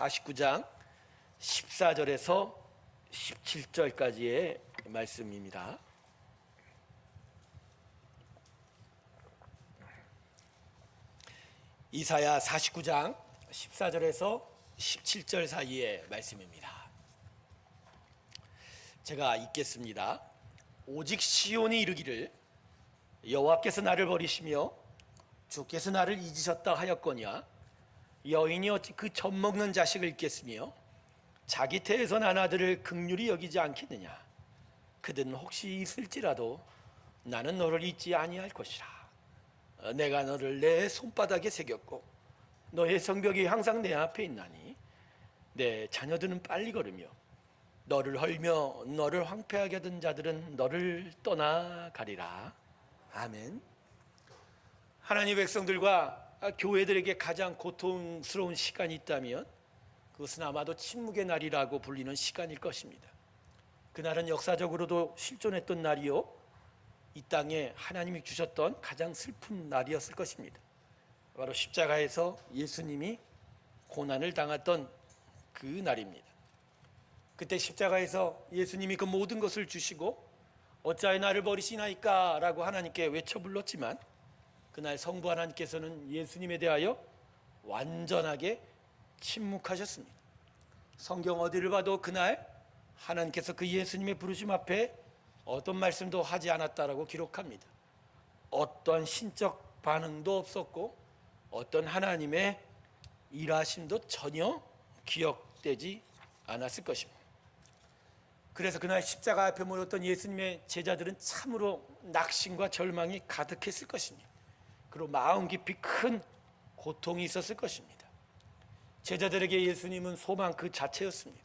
49장 14절에서 17절까지의 말씀입니다. 이사야 49장 14절에서 17절 사이의 말씀입니다. 제가 읽겠습니다. 오직 시온이 이르기를 여호와께서 나를 버리시며 주께서 나를 잊으셨다 하였거니와 여인이 어찌 그 젖 먹는 자식을 잊겠으며 자기 태에서 난 아들을 극률이 여기지 않겠느냐? 그들은 혹시 있을지라도 나는 너를 잊지 아니할 것이라. 어, 내가 너를 내 손바닥에 새겼고 너의 성벽이 항상 내 앞에 있나니 내 자녀들은 빨리 걸으며 너를 헐며 너를 황폐하게 하던 자들은 너를 떠나가리라. 아멘. 하나님 백성들과 교회들에게 가장 고통스러운 시간이 있다면 그것은 아마도 침묵의 날이라고 불리는 시간일 것입니다. 그날은 역사적으로도 실존했던 날이요. 이 땅에 하나님이 주셨던 가장 슬픈 날이었을 것입니다. 바로 십자가에서 예수님이 고난을 당했던 그 날입니다. 그때 십자가에서 예수님이 그 모든 것을 주시고 어찌하여 나를 버리시나이까라고 하나님께 외쳐 불렀지만 그날 성부 하나님께서는 예수님에 대하여 완전하게 침묵하셨습니다. 성경 어디를 봐도 그날 하나님께서 그 예수님의 부르심 앞에 어떤 말씀도 하지 않았다라고 기록합니다. 어떠한 신적 반응도 없었고 어떤 하나님의 일하심도 전혀 기억되지 않았을 것입니다. 그래서 그날 십자가 앞에 모였던 예수님의 제자들은 참으로 낙심과 절망이 가득했을 것입니다. 그리고 마음 깊이 큰 고통이 있었을 것입니다. 제자들에게 예수님은 소망 그 자체였습니다.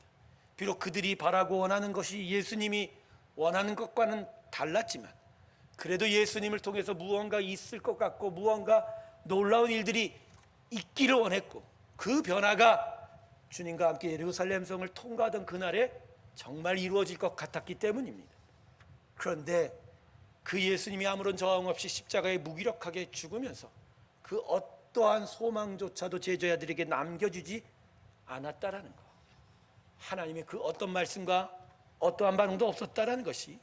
비록 그들이 바라고 원하는 것이 예수님이 원하는 것과는 달랐지만 그래도 예수님을 통해서 무언가 있을 것 같고 무언가 놀라운 일들이 있기를 원했고 그 변화가 주님과 함께 예루살렘 성을 통과하던 그날에 정말 이루어질 것 같았기 때문입니다. 그런데 그 예수님이 아무런 저항 없이 십자가에 무기력하게 죽으면서 그 어떠한 소망조차도 제자들에게 남겨주지 않았다라는 것. 하나님의 그 어떤 말씀과 어떠한 반응도 없었다라는 것이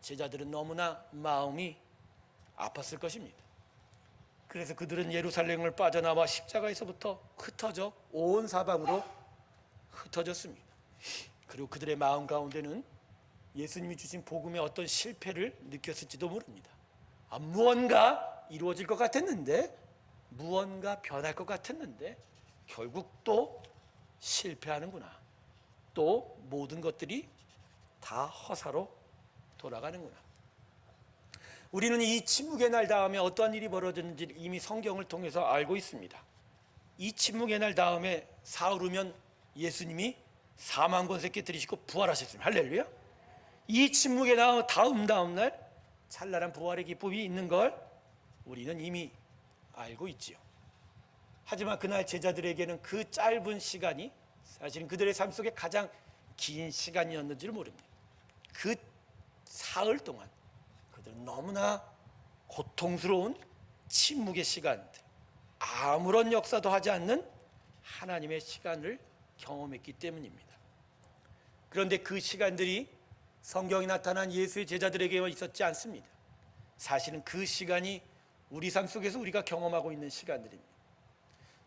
제자들은 너무나 마음이 아팠을 것입니다. 그래서 그들은 예루살렘을 빠져나와 십자가에서부터 흩어져 온 사방으로 흩어졌습니다. 그리고 그들의 마음 가운데는 예수님이 주신 복음의 어떤 실패를 느꼈을지도 모릅니다. 아, 무언가 이루어질 것 같았는데, 무언가 변할 것 같았는데, 결국 또 실패하는구나. 또 모든 것들이 다 허사로 돌아가는구나. 우리는 이 침묵의 날 다음에 어떠한 일이 벌어졌는지 이미 성경을 통해서 알고 있습니다. 이 침묵의 날 다음에 사흘 후면 예수님이 사망 권세 깨뜨리시고 부활하셨습니다. 할렐루야. 이 침묵의 다음 다음 다음 날 찬란한 부활의 기쁨이 있는 걸 우리는 이미 알고 있지요. 하지만 그날 제자들에게는 그 짧은 시간이 사실은 그들의 삶 속에 가장 긴 시간이었는지를 모릅니다. 그 사흘 동안 그들은 너무나 고통스러운 침묵의 시간들, 아무런 역사도 하지 않는 하나님의 시간을 경험했기 때문입니다. 그런데 그 시간들이 성경이 나타난 예수의 제자들에게만 있었지 않습니다. 사실은 그 시간이 우리 삶 속에서 우리가 경험하고 있는 시간들입니다.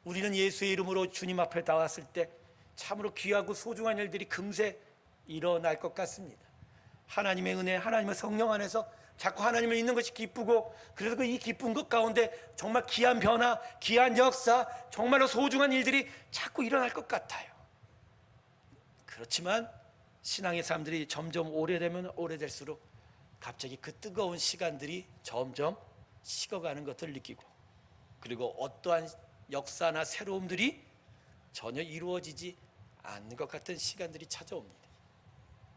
우리는 예수의 이름으로 주님 앞에 나왔을 때 참으로 귀하고 소중한 일들이 금세 일어날 것 같습니다. 하나님의 은혜, 하나님의 성령 안에서 자꾸 하나님을 있는 것이 기쁘고 그래서 그 이 기쁜 것 가운데 정말 귀한 변화, 귀한 역사, 정말로 소중한 일들이 자꾸 일어날 것 같아요. 그렇지만 신앙의 사람들이 점점 오래되면 오래될수록 갑자기 그 뜨거운 시간들이 점점 식어가는 것을 느끼고 그리고 어떠한 역사나 새로움들이 전혀 이루어지지 않는 것 같은 시간들이 찾아옵니다.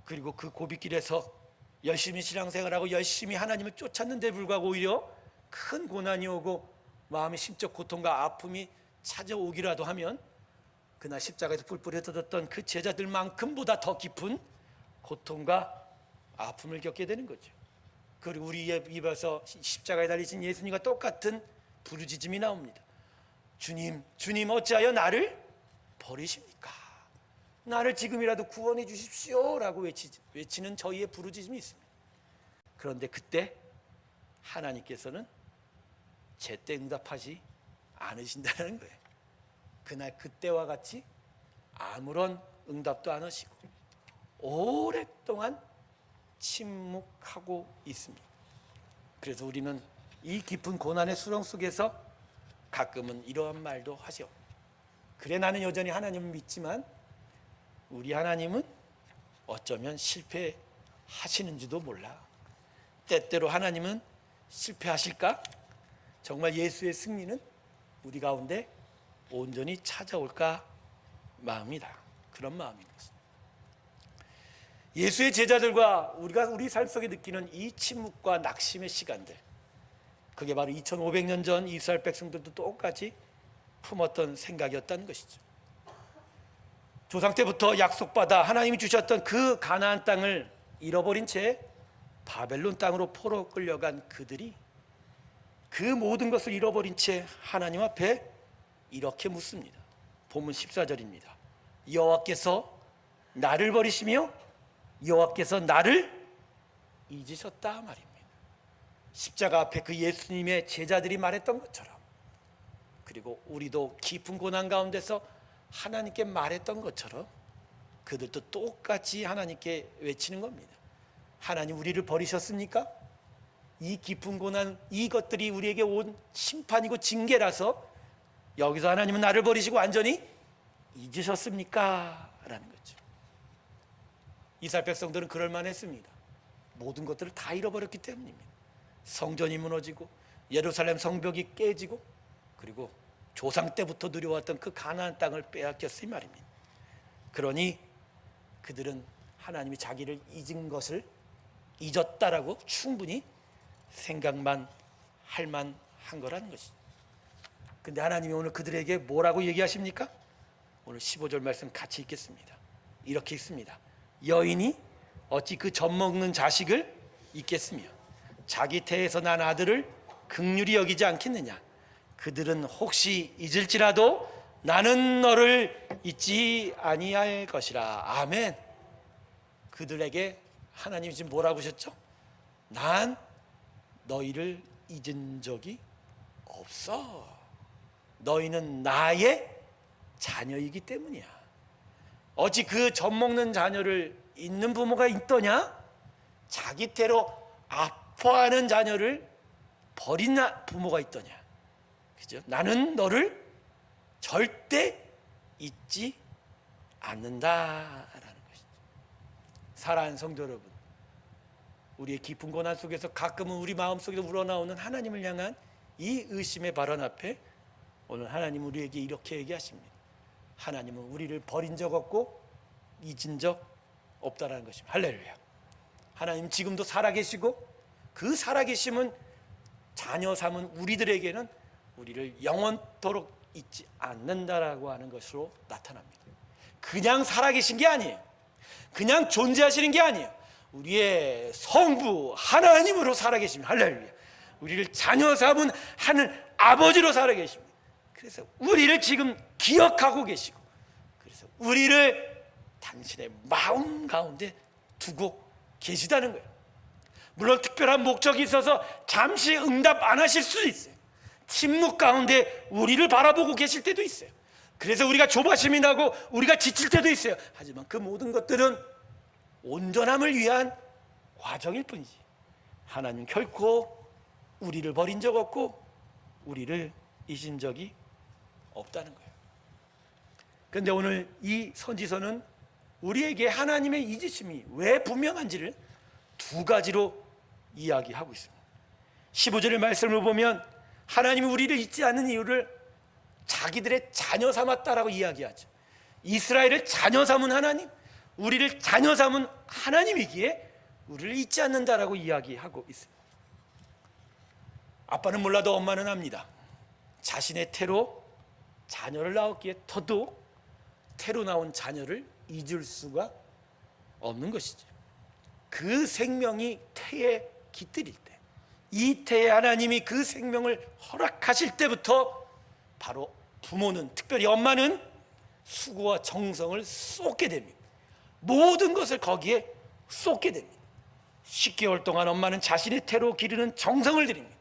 그리고 그 고비길에서 열심히 신앙생활하고 열심히 하나님을 쫓았는데 불구하고 오히려 큰 고난이 오고 마음의 심적 고통과 아픔이 찾아오기라도 하면 그날 십자가에서 뿔뿔이 흩어졌던 그 제자들만큼보다 더 깊은 고통과 아픔을 겪게 되는 거죠. 그리고 우리의 입에서 십자가에 달리신 예수님과 똑같은 부르짖음이 나옵니다. 주님, 주님 어찌하여 나를 버리십니까? 나를 지금이라도 구원해 주십시오라고 외치, 외치는 저희의 부르짖음이 있습니다. 그런데 그때 하나님께서는 제때 응답하지 않으신다는 거예요. 그날 그때와 같이 아무런 응답도 안 하시고 오랫동안 침묵하고 있습니다. 그래서 우리는 이 깊은 고난의 수렁 속에서 가끔은 이러한 말도 하죠. 그래 나는 여전히 하나님을 믿지만 우리 하나님은 어쩌면 실패하시는지도 몰라. 때때로 하나님은 실패하실까? 정말 예수의 승리는 우리 가운데 온전히 찾아올까 마음이다. 그런 마음인 것입니다. 예수의 제자들과 우리가 우리 삶 속에 느끼는 이 침묵과 낙심의 시간들 그게 바로 2500년 전 이스라엘 백성들도 똑같이 품었던 생각이었다는 것이죠. 조상 때부터 약속받아 하나님이 주셨던 그 가나안 땅을 잃어버린 채 바벨론 땅으로 포로 끌려간 그들이 그 모든 것을 잃어버린 채 하나님 앞에 이렇게 묻습니다. 본문 14절입니다. 여호와께서 나를 버리시며 여호와께서 나를 잊으셨다 말입니다. 십자가 앞에 그 예수님의 제자들이 말했던 것처럼 그리고 우리도 깊은 고난 가운데서 하나님께 말했던 것처럼 그들도 똑같이 하나님께 외치는 겁니다. 하나님 우리를 버리셨습니까? 이 깊은 고난 이것들이 우리에게 온 심판이고 징계라서 여기서 하나님은 나를 버리시고 완전히 잊으셨습니까? 라는 거죠. 이스라엘 백성들은 그럴 만했습니다. 모든 것들을 다 잃어버렸기 때문입니다. 성전이 무너지고 예루살렘 성벽이 깨지고 그리고 조상 때부터 누려왔던 그 가나안 땅을 빼앗겼으니 말입니다. 그러니 그들은 하나님이 자기를 잊은 것을 잊었다라고 충분히 생각만 할 만한 거라는 것이죠. 근데 하나님이 오늘 그들에게 뭐라고 얘기하십니까? 오늘 15절 말씀 같이 읽겠습니다. 이렇게 읽습니다. 여인이 어찌 그 젖 먹는 자식을 잊겠으며 자기 태에서 난 아들을 극률이 여기지 않겠느냐 그들은 혹시 잊을지라도 나는 너를 잊지 아니할 것이라 아멘 그들에게 하나님이 지금 뭐라고 하셨죠? 난 너희를 잊은 적이 없어 너희는 나의 자녀이기 때문이야 어찌 그 젖 먹는 자녀를 잊는 부모가 있더냐? 자기 태로 아파하는 자녀를 버린 나- 부모가 있더냐? 그죠? 나는 너를 절대 잊지 않는다라는 것이죠. 사랑하는 성도 여러분, 우리의 깊은 고난 속에서 가끔은 우리 마음 속에서 우러나오는 하나님을 향한 이 의심의 발언 앞에 오늘 하나님 우리에게 이렇게 얘기하십니다. 하나님은 우리를 버린 적 없고 잊은 적 없다라는 것입니다. 할렐루야. 하나님 지금도 살아계시고 그 살아계심은 자녀 삼은 우리들에게는 우리를 영원토록 잊지 않는다라고 하는 것으로 나타납니다. 그냥 살아계신 게 아니에요. 그냥 존재하시는 게 아니에요. 우리의 성부 하나님으로 살아계십니다. 할렐루야. 우리를 자녀 삼은 하늘 아버지로 살아계십니다. 그래서 우리를 지금 기억하고 계시고 그래서 우리를 당신의 마음 가운데 두고 계시다는 거예요. 물론 특별한 목적이 있어서 잠시 응답 안 하실 수도 있어요. 침묵 가운데 우리를 바라보고 계실 때도 있어요. 그래서 우리가 조바심이 나고 우리가 지칠 때도 있어요. 하지만 그 모든 것들은 온전함을 위한 과정일 뿐이지. 하나님 결코 우리를 버린 적 없고 우리를 잊은 적이 없다는 거예요. 그런데 오늘 이 선지서는 우리에게 하나님의 잊으심이 왜 분명한지를 두 가지로 이야기하고 있습니다. 15절의 말씀을 보면 하나님이 우리를 잊지 않는 이유를 자기들의 자녀 삼았다라고 이야기하죠. 이스라엘을 자녀 삼은 하나님, 우리를 자녀 삼은 하나님이기에 우리를 잊지 않는다라고 이야기하고 있습니다. 아빠는 몰라도 엄마는 압니다. 자신의 태로 자녀를 낳았기에 더더욱 태로 나온 자녀를 잊을 수가 없는 것이죠. 그 생명이 태에 깃들일 때, 이 태에 하나님이 그 생명을 허락하실 때부터 바로 부모는 특별히 엄마는 수고와 정성을 쏟게 됩니다. 모든 것을 거기에 쏟게 됩니다. 10개월 동안 엄마는 자신의 태로 기르는 정성을 들입니다.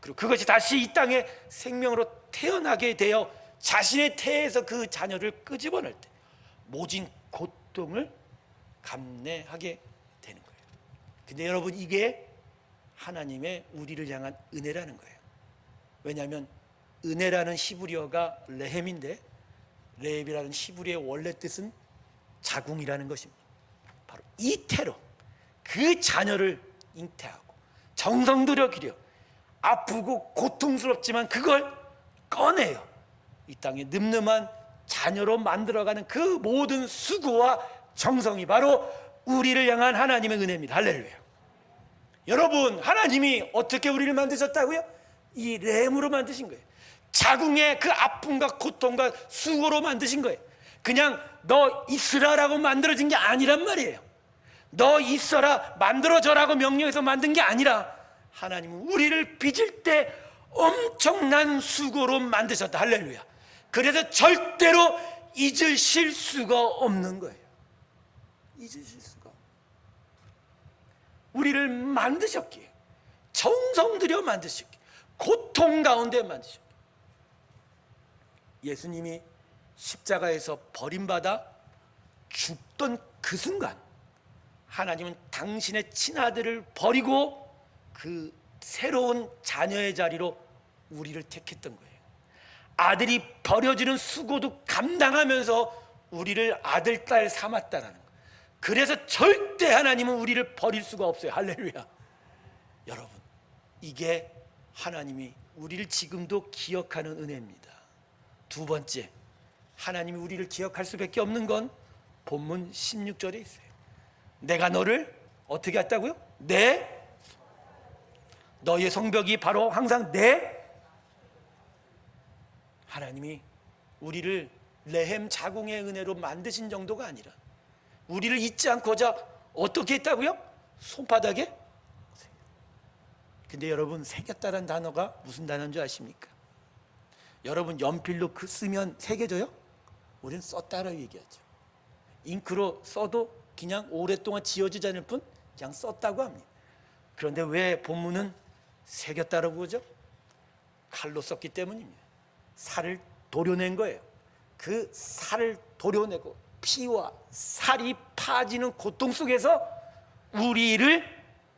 그리고 그것이 다시 이 땅에 생명으로 태어나게 되어 자신의 태에서 그 자녀를 끄집어낼 때 모진 고통을 감내하게 되는 거예요. 근데 여러분 이게 하나님의 우리를 향한 은혜라는 거예요. 왜냐하면 은혜라는 히브리어가 레헴인데 레헴이라는 히브리의 원래 뜻은 자궁이라는 것입니다. 바로 이 태로 그 자녀를 잉태하고 정성 들여 기려 아프고 고통스럽지만 그걸 꺼내요. 이 땅에 늠름한 자녀로 만들어가는 그 모든 수고와 정성이 바로 우리를 향한 하나님의 은혜입니다. 할렐루야. 여러분, 하나님이 어떻게 우리를 만드셨다고요? 이 램으로 만드신 거예요. 자궁의 그 아픔과 고통과 수고로 만드신 거예요. 그냥 너 있으라라고 만들어진 게 아니란 말이에요. 너 있어라 만들어져라고 명령해서 만든 게 아니라 하나님은 우리를 빚을 때 엄청난 수고로 만드셨다. 할렐루야. 그래서 절대로 잊으실 수가 없는 거예요. 잊으실 수가. 우리를 만드셨기에 정성 들여 만드셨기에 고통 가운데 만드셨기에 예수님이 십자가에서 버림받아 죽던 그 순간 하나님은 당신의 친아들을 버리고 그 새로운 자녀의 자리로 우리를 택했던 거예요. 아들이 버려지는 수고도 감당하면서 우리를 아들 딸 삼았다라는 거. 그래서 절대 하나님은 우리를 버릴 수가 없어요. 할렐루야. 여러분, 이게 하나님이 우리를 지금도 기억하는 은혜입니다. 두 번째, 하나님이 우리를 기억할 수밖에 없는 건 본문 16절에 있어요. 내가 너를 어떻게 했다고요? 내 너의 성벽이 바로 항상 내 하나님이 우리를 레헴 자궁의 은혜로 만드신 정도가 아니라 우리를 잊지 않고자 어떻게 했다고요? 손바닥에 근데 여러분 새겼다는 단어가 무슨 단어인 줄 아십니까? 여러분 연필로 그 쓰면 새겨져요? 우리는 썼다라고 얘기하죠. 잉크로 써도 그냥 오랫동안 지워지지 않을 뿐 그냥 썼다고 합니다. 그런데 왜 본문은 새겼다라고 그러죠? 칼로 썼기 때문입니다. 살을 도려낸 거예요. 그 살을 도려내고 피와 살이 파지는 고통 속에서 우리를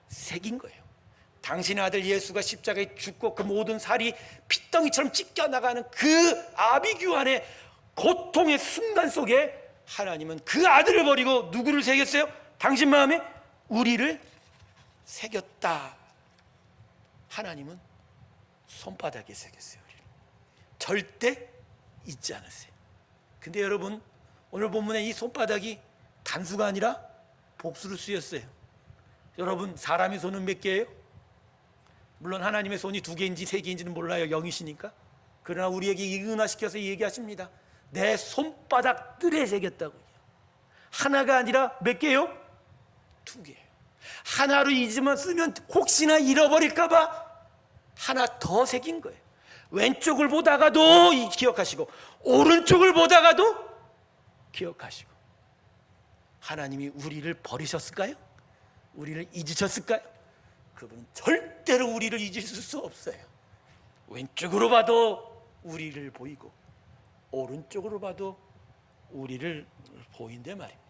새긴 거예요. 당신의 아들 예수가 십자가에 죽고 그 모든 살이 핏덩이처럼 찢겨 나가는 그 아비규환의 고통의 순간 속에 하나님은 그 아들을 버리고 누구를 새겼어요? 당신 마음에 우리를 새겼다. 하나님은 손바닥에 새겼어요. 절대 잊지 않으세요. 근데 여러분 오늘 본문에 이 손바닥이 단수가 아니라 복수로 쓰였어요. 여러분 사람의 손은 몇 개예요? 물론 하나님의 손이 두 개인지 세 개인지는 몰라요. 영이시니까. 그러나 우리에게 이은화시켜서 얘기하십니다. 내 손바닥들에 새겼다고요. 하나가 아니라 몇 개요? 두 개. 하나로 잊으면 쓰면 혹시나 잃어버릴까 봐 하나 더 새긴 거예요. 왼쪽을 보다가도 이- 기억하시고 오른쪽을 보다가도 기억하시고 하나님이 우리를 버리셨을까요? 우리를 잊으셨을까요? 그분은 절대로 우리를 잊을 수 없어요. 왼쪽으로 봐도 우리를 보이고 오른쪽으로 봐도 우리를 보인대 말입니다.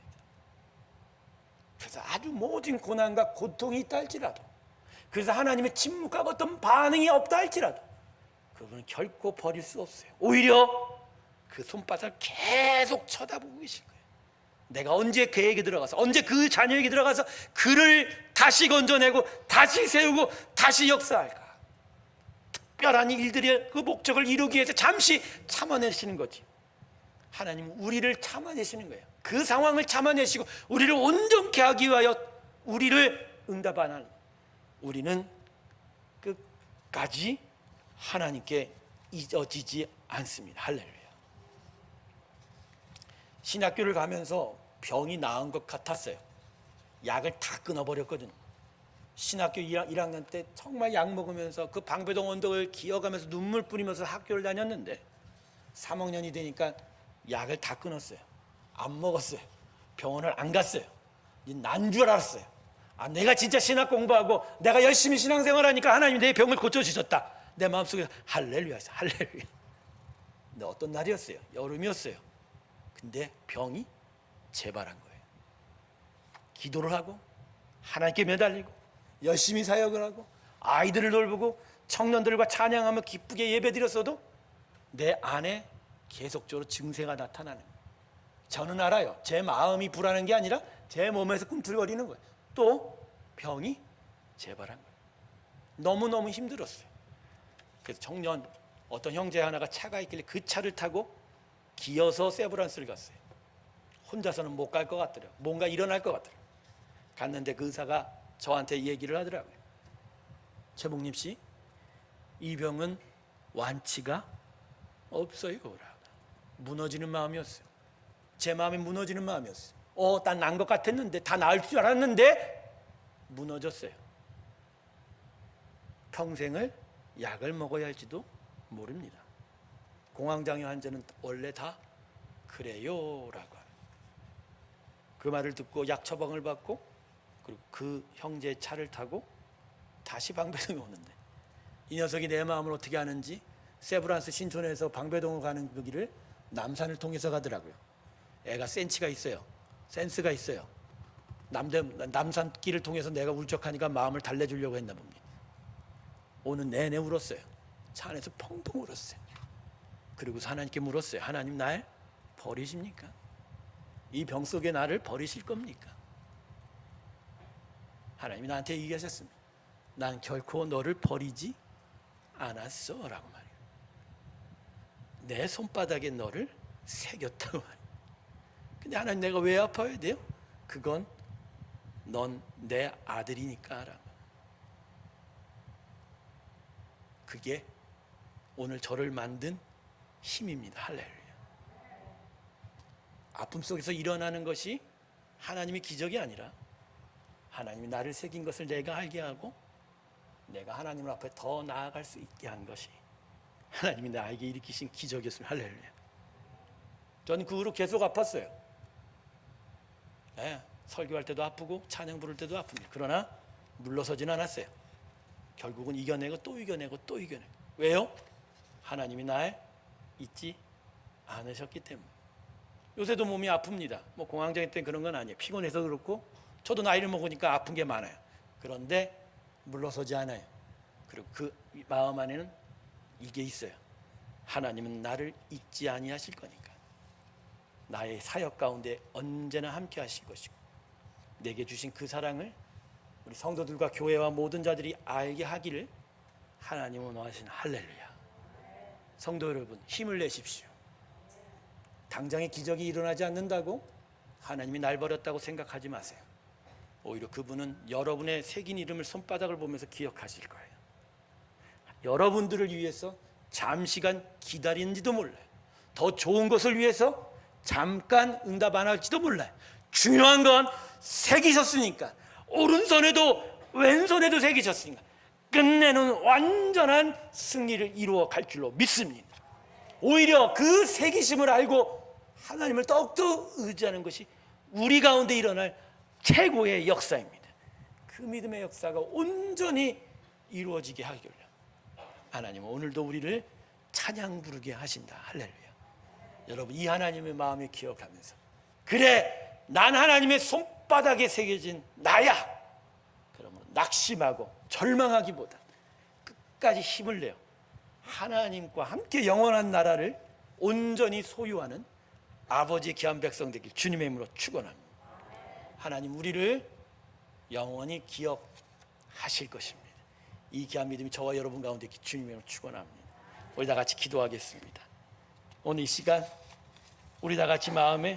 그래서 아주 모든 고난과 고통이 있다 할지라도 그래서 하나님의 침묵하고 어떤 반응이 없다 할지라도 그분은 결코 버릴 수 없어요. 오히려 그 손바닥을 계속 쳐다보고 계신 거예요. 내가 언제 그에게 들어가서 언제 그 자녀에게 들어가서 그를 다시 건져내고 다시 세우고 다시 역사할까? 특별한 일들의 그 목적을 이루기 위해서 잠시 참아내시는 거지. 하나님은 우리를 참아내시는 거예요. 그 상황을 참아내시고 우리를 온전케 하기 위하여 우리를 응답하는 우리는 끝까지 하나님께 잊어지지 않습니다. 할렐루야. 신학교를 가면서 병이 나은 것 같았어요. 약을 다 끊어버렸거든요. 신학교 1학년 때 정말 약 먹으면서 그 방배동 언덕을 기어가면서 눈물 뿌리면서 학교를 다녔는데 3학년이 되니까 약을 다 끊었어요. 안 먹었어요. 병원을 안 갔어요. 난 줄 알았어요. 아, 내가 진짜 신학 공부하고 내가 열심히 신앙생활하니까 하나님이 내 병을 고쳐주셨다. 내 마음속에 할렐루야. 할렐루야. 근데 어떤 날이었어요? 여름이었어요. 근데 병이 재발한 거예요. 기도를 하고 하나님께 매달리고 열심히 사역을 하고 아이들을 돌보고 청년들과 찬양하며 기쁘게 예배드렸어도 내 안에 계속적으로 증세가 나타나는 거예요. 저는 알아요. 제 마음이 불안한 게 아니라 제 몸에서 꿈틀거리는 거예요. 또 병이 재발한 거예요. 너무너무 힘들었어요. 그래서 청년 어떤 형제 하나가 차가 있길래 그 차를 타고 기어서 세브란스를 갔어요. 혼자서는 못 갈 것 같더라고요. 뭔가 일어날 것 같더라고요. 갔는데 그 의사가 저한테 얘기를 하더라고요. 최봉립 씨, 이 병은 완치가 없어요. 무너지는 마음이었어요. 제 마음이 무너지는 마음이었어요. 어, 난 난 것 같았는데 다 나을 줄 알았는데 무너졌어요. 평생을 약을 먹어야 할지도 모릅니다. 공황장애 환자는 원래 다 그래요라고. 그 말을 듣고 약 처방을 받고 그리고 그 형제의 차를 타고 다시 방배동에 오는데 이 녀석이 내 마음을 어떻게 아는지 세브란스 신촌에서 방배동으로 가는 그 길을 남산을 통해서 가더라고요. 애가 센치가 있어요. 센스가 있어요. 남대, 남산 길을 통해서 내가 울적하니까 마음을 달래주려고 했나 봅니다. 오는 내내 울었어요. 차 안에서 펑펑 울었어요. 그리고서 하나님께 물었어요. 하나님 날 버리십니까? 이 병 속에 나를 버리실 겁니까? 하나님이 나한테 얘기하셨습니다. 난 결코 너를 버리지 않았어 라고 말이에요. 내 손바닥에 너를 새겼다고 말이에요. 근데 하나님 내가 왜 아파야 돼요? 그건 넌 내 아들이니까 라고. 그게 오늘 저를 만든 힘입니다. 할렐루야. 아픔 속에서 일어나는 것이 하나님의 기적이 아니라 하나님이 나를 새긴 것을 내가 알게 하고 내가 하나님 앞에 더 나아갈 수 있게 한 것이 하나님이 나에게 일으키신 기적이었습니다. 할렐루야. 저는 그 후로 계속 아팠어요. 네, 설교할 때도 아프고 찬양 부를 때도 아픕니다. 그러나 물러서진 않았어요. 결국은 이겨내고 또 이겨내고 또 이겨내고 왜요? 하나님이 날 잊지 않으셨기 때문에 요새도 몸이 아픕니다. 뭐 공황장애 때문에 그런 건 아니에요. 피곤해서 그렇고 저도 나이를 먹으니까 아픈 게 많아요. 그런데 물러서지 않아요. 그리고 그 마음 안에는 이게 있어요. 하나님은 나를 잊지 아니하실 거니까. 나의 사역 가운데 언제나 함께 하실 것이고 내게 주신 그 사랑을 우리 성도들과 교회와 모든 자들이 알게 하기를 하나님은 원하시는 할렐루야. 성도 여러분 힘을 내십시오. 당장의 기적이 일어나지 않는다고 하나님이 날 버렸다고 생각하지 마세요. 오히려 그분은 여러분의 새긴 이름을 손바닥을 보면서 기억하실 거예요. 여러분들을 위해서 잠시간 기다리는지도 몰라요. 더 좋은 것을 위해서 잠깐 응답 안 할지도 몰라요. 중요한 건 새기셨으니까 오른손에도 왼손에도 새기셨으니까 끝내는 완전한 승리를 이루어 갈 줄로 믿습니다. 오히려 그 새기심을 알고 하나님을 더욱더 의지하는 것이 우리 가운데 일어날 최고의 역사입니다. 그 믿음의 역사가 온전히 이루어지게 하기를 하나님은 오늘도 우리를 찬양 부르게 하신다. 할렐루야. 여러분 이 하나님의 마음을 기억하면서 그래 난 하나님의 손 바닥에 새겨진 나야. 그러면 낙심하고 절망하기보다 끝까지 힘을 내요. 하나님과 함께 영원한 나라를 온전히 소유하는 아버지의 귀한 백성 되길 주님의 이름으로 축원합니다. 하나님 우리를 영원히 기억하실 것입니다. 이 귀한 믿음이 저와 여러분 가운데 있기 주님의 이름으로 축원합니다. 우리 다 같이 기도하겠습니다. 오늘 이 시간 우리 다 같이 마음에